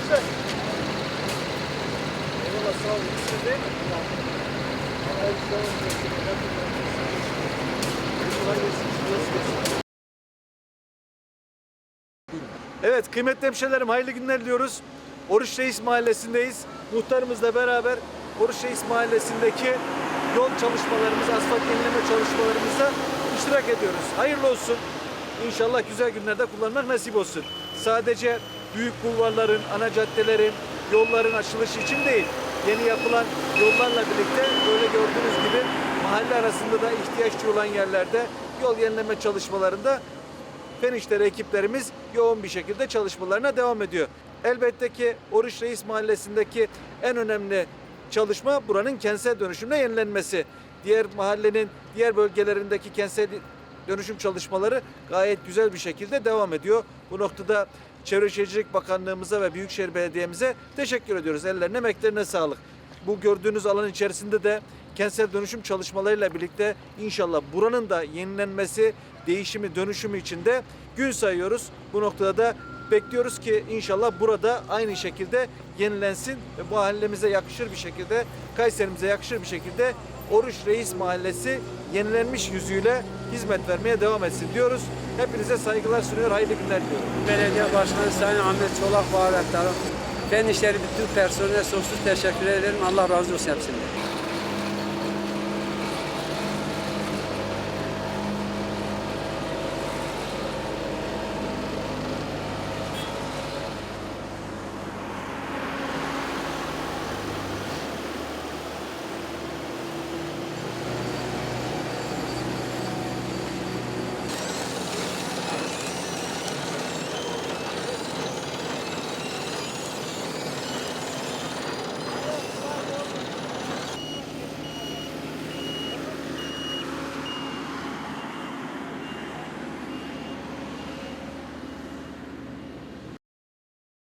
arkadaşlar. Eyvallah sağ olun. Siz değil Evet kıymetli hemşehrilerim hayırlı günler diliyoruz. Oruç Reis Mahallesi'ndeyiz. Muhtarımızla beraber Oruç Reis Mahallesi'ndeki yol çalışmalarımız, asfalt yenileme çalışmalarımıza iştirak ediyoruz. Hayırlı olsun. İnşallah güzel günlerde kullanmak nasip olsun. Sadece büyük bulvarların, ana caddelerin, yolların açılışı için değil. Yeni yapılan yollarla birlikte böyle gördüğünüz gibi mahalle arasında da ihtiyaçlı olan yerlerde yol yenileme çalışmalarında Fen İşleri ekiplerimiz yoğun bir şekilde çalışmalarına devam ediyor. Elbette ki Oruç Reis Mahallesi'ndeki en önemli çalışma buranın kentsel dönüşümle yenilenmesi. Diğer mahallenin diğer bölgelerindeki kentsel dönüşüm çalışmaları gayet güzel bir şekilde devam ediyor. Bu noktada Çevre Şehircilik Bakanlığımıza ve Büyükşehir Belediye'mize teşekkür ediyoruz. Ellerine, emeklerine sağlık. Bu gördüğünüz alan içerisinde de kentsel dönüşüm çalışmalarıyla birlikte inşallah buranın da yenilenmesi, değişimi, dönüşümü içinde gün sayıyoruz. Bu noktada da bekliyoruz ki inşallah burada aynı şekilde yenilensin ve mahallemize yakışır bir şekilde, Kayserimize yakışır bir şekilde Oruç Reis Mahallesi yenilenmiş yüzüyle hizmet vermeye devam etsin diyoruz. Hepinize saygılar sunuyor, hayırlı günler diliyorum. Belediye Başkanı Sayın Ahmet Çolak Baharattar'a Fen işleri bütün personeline sonsuz teşekkür ederim. Allah razı olsun hepsinden.